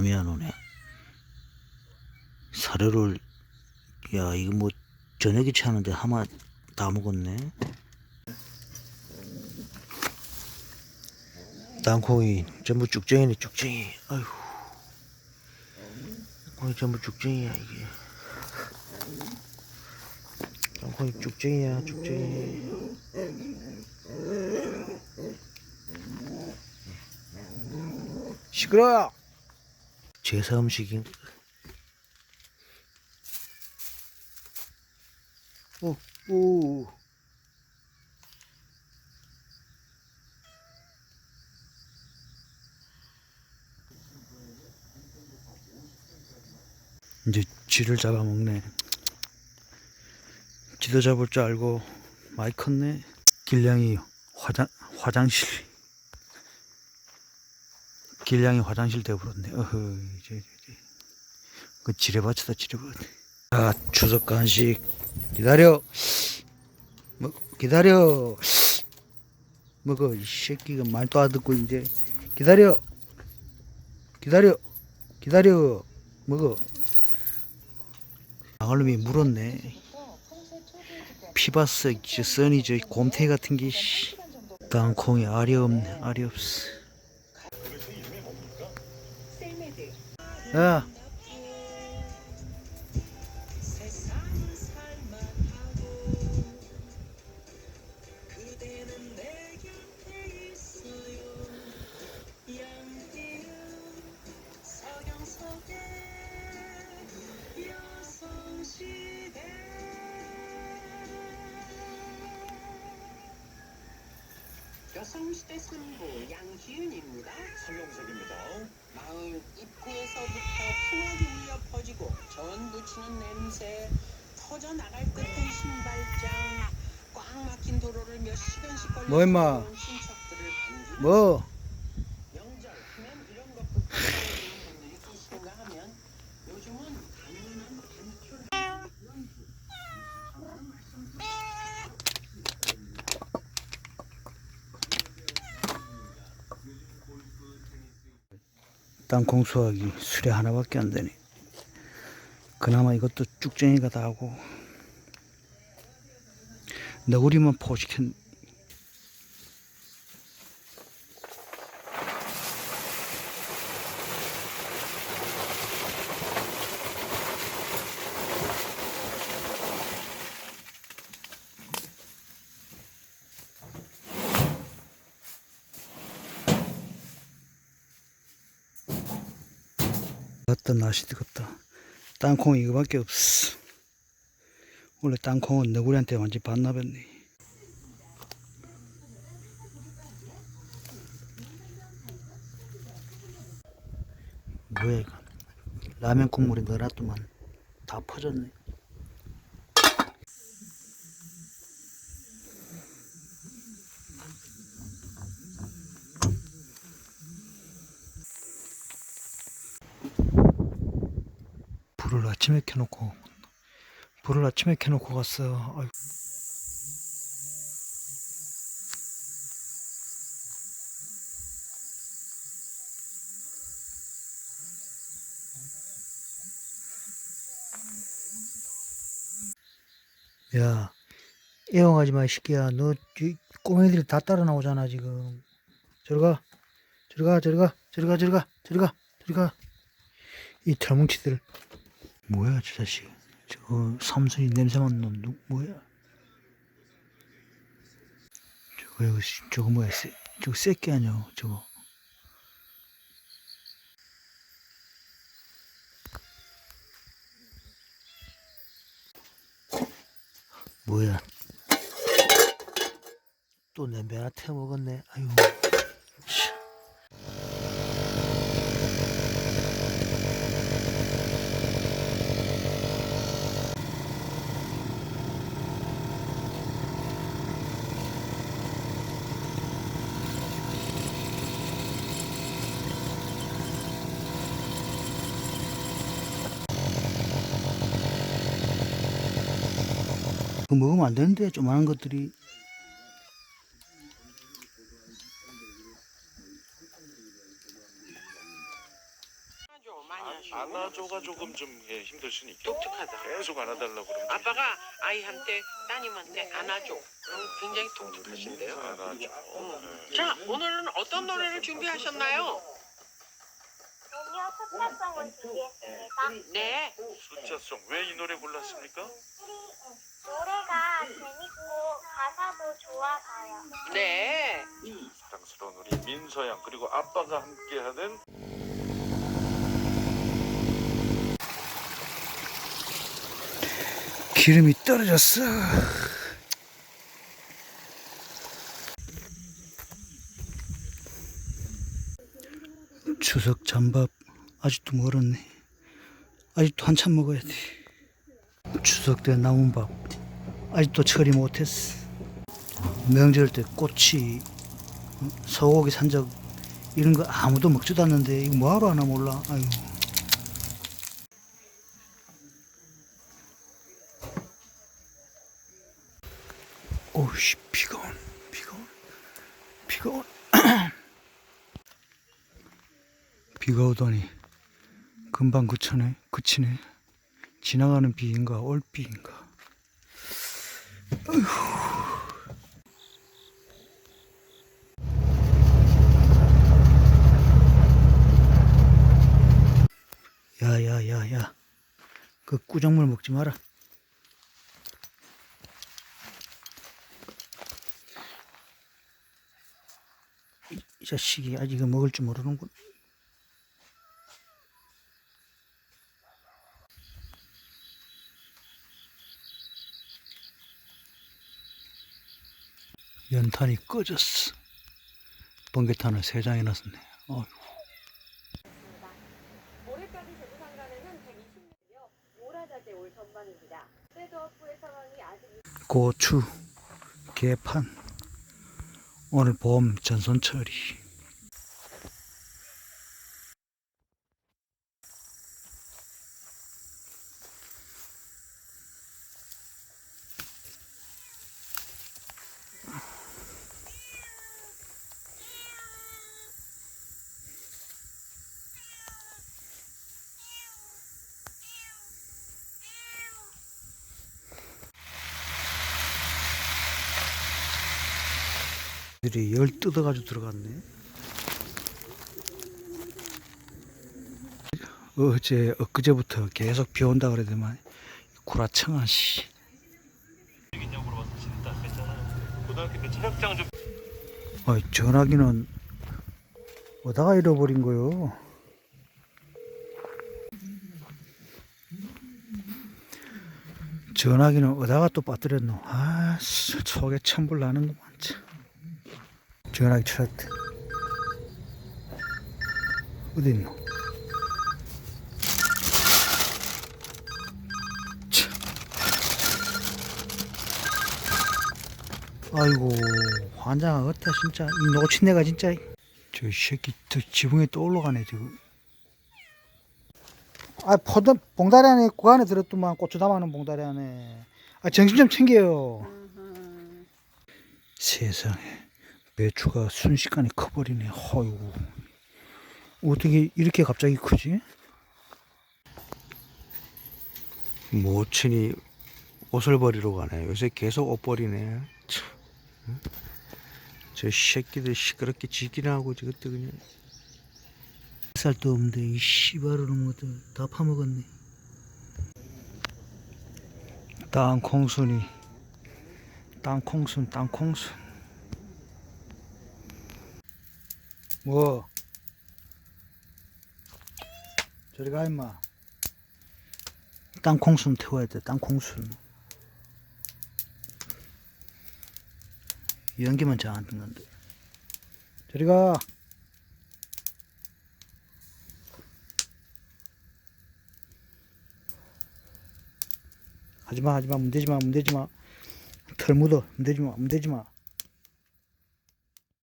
잠이 안 오네. 사료를 야 이거 뭐 저녁에 차는데 하마 다 먹었네. 땅콩이 전부 쭉쟁이네 쭉쟁이. 아휴. 땅콩이 전부 쭉쟁이야 이게. 땅콩이 쭉쟁이야 쭉쟁이. 시끄러. 제사 음식인. 오, 오. 이제 쥐를 잡아먹네. 쥐도 잡을 줄 알고 많이 컸네. 길냥이 화장 화장실. 길냥이 화장실 돼버렸네. 어허 이제 이제 그 지뢰밭이다 지뢰밭. 아 추석 간식 기다려. 뭐 기다려. 먹어 이 새끼가 말도 안 듣고 이제 기다려. 기다려. 기다려. 먹어. 방울님이 물었네. 피바스 저 써니 저 곰탱이 같은 게 씨. 땅콩이 알이 없네 알이 없어. 야. 성시대 승부 양희윤입니다. 설명석입니다. 마을 입구에서부터 풍악이 울려 퍼지고 전 부치는 냄새, 터져 나갈 듯한 신발장, 꽉 막힌 도로를 몇 시간씩 걸려 뭐 임마? 친척들을 뭐? 명절 하면 이런 것부터 느끼는 분들이 계신가 하면 요즘은 당연한 단출 땅콩 수확이 수레 하나밖에 안 되네. 그나마 이것도 쭉쟁이가 다 하고 너구리만 포식했. 어떤 날씨 뜨겁다. 땅콩 이거밖에 없어. 원래 땅콩은 너구리한테 완전 반납했네. 뭐야 이거? 라면 국물에 넣어놨더만 다 퍼졌네. 불을 아침에 켜놓고 불을 아침에 켜놓고 갔어. 아이고. 야, 애용하지 마, 이 새끼야. 너, 이 꼬맹이들이 다 따라 나오잖아, 지금. 저리 가. 저리 가, 저리 가, 저리 가, 저리 가, 저리 가, 저리 가. 이 털뭉치들. 뭐야, 저 자식. 저거 삼순이 냄새 맡는 놈, 누, 뭐야? 저거, 이거, 씨, 저거 뭐야, 새, 저거 새끼 아니야, 저거. 뭐야? 또 냄비 하나 태워 먹었네. 아유. 그거 먹으면 안 되는데 조만한 것들이 안아줘가 조금 좀 예, 힘들 수는 있죠. 독특하다. 계속 안아달라고 그러면 아빠가 아이한테 따님한테 안아줘. 그럼 굉장히 독특하신데요. 안아줘. 네. 자 오늘은 어떤 노래를 준비하셨나요? 드디어 숫자성을 준비했습니다. 네. 숫자송 왜 이 노래 골랐습니까? 노래가 재밌고 네. 사랑스러운 우리 민서 양 그리고 아빠가 함께하는 기름이 떨어졌어. 추석 잠밥 아직도 멀었네. 아직도 한참 먹어야 돼. 추석 때 남은 밥 아직도 처리 못했어. 명절 때 꼬치, 어? 소고기 산적 이런 거 아무도 먹지도 않는데 이거 뭐하러 하나 몰라. 아유. 오씨 비가 온 비가 온 비가 온 비가 오더니 금방 그쳐네 그치네 지나가는 비인가 올 비인가 야야야야 그 꾸정물 먹지 마라 이 자식이 아직 먹을 줄 모르는군. 연탄이 꺼졌어. 번개탄을 세 장이 났었네. 어휴. 올해까지 제주상가에는 120년이며 오라자재 올 고추, 개판. 오늘 봄 전손처리. 들이 열 뜯어가지고 들어갔네. 어제 엊그제부터 계속 비 온다 그러더만 구라청아 씨. 아 전화기는 어디다가 잃어버린 거요? 전화기는 어디다가 또 빠뜨렸노? 아, 씨, 속에 천불 나는구만. 참. 전화기 찾았다. 어디 있노? 참. 아이고 환장하겠다 진짜 이 노친네가 진짜 저 새끼 저 지붕에 또 올라가네 지금 아 포도 봉다리 안에 그 안에 들었더만 고추 담아놓은 봉다리 안에 아 정신 좀 챙겨요 세상에 배추가 순식간에 커버리네. 허이고 어떻게 이렇게 갑자기 크지? 모친이 옷을 버리러 가네. 요새 계속 옷 버리네. 참. 저 새끼들 시끄럽게 지기나 하고 저것도 그냥. 살도 없는데 이 씨발을 놈들 다 파먹었네. 땅콩순이. 땅콩순 땅콩순 뭐? 저리 가 임마. 땅콩순 태워야 돼 땅콩순. 연기만 잘 안 듣는데. 저리 가. 하지마 하지마 문대지마 문대지마. 털 묻어 문대지마 문대지마